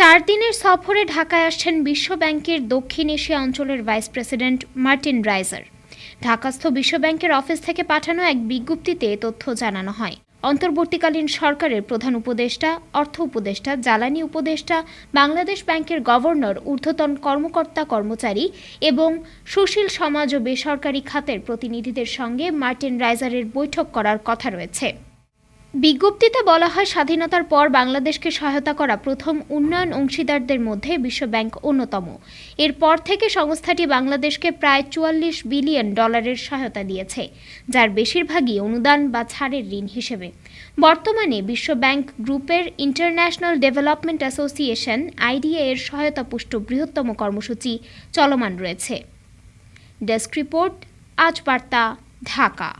চার দিনের সফরে ঢাকায় আসছেন বিশ্ব ব্যাংকের দক্ষিণ এশিয়া অঞ্চলের ভাইস প্রেসিডেন্ট মার্টিন রাইজার ঢাকাস্থ বিশ্ব ব্যাংকের অফিস থেকে পাঠানো এক বিজ্ঞপ্তিতে তথ্য জানানো হয়। অন্তর্বর্তীকালীন সরকারের প্রধান উপদেষ্টা, অর্থ উপদেষ্টা, জ্বালানি উপদেষ্টা, বাংলাদেশ ব্যাংকের গভর্নর, ঊর্ধ্বতন কর্মকর্তা কর্মচারী এবং সুশীল সমাজ ও বেসরকারি খাতের প্রতিনিধিদের সঙ্গে মার্টিন রাইজারের বৈঠক করার কথা রয়েছে। বিজ্ঞপ্তিতে বলা হয়, স্বাধীনতার পর বাংলাদেশকে সহায়তা করা প্রথম উন্নয়ন অংশীদারদের মধ্যে বিশ্বব্যাংক অন্যতম। এরপর থেকে সংস্থাটি বাংলাদেশকে প্রায় চুয়াল্লিশ বিলিয়ন ডলারের সহায়তা দিয়েছে, যার বেশিরভাগই অনুদান বা ছাড়ের ঋণ হিসেবে। বর্তমানে বিশ্বব্যাংক গ্রুপের ইন্টারন্যাশনাল ডেভেলপমেন্ট অ্যাসোসিয়েশন, আইডিএ এর সহায়তা পুষ্ট বৃহত্তম কর্মসূচি চলমান রয়েছে। ডেস্ক রিপোর্ট আজ বার্তা ঢাকা।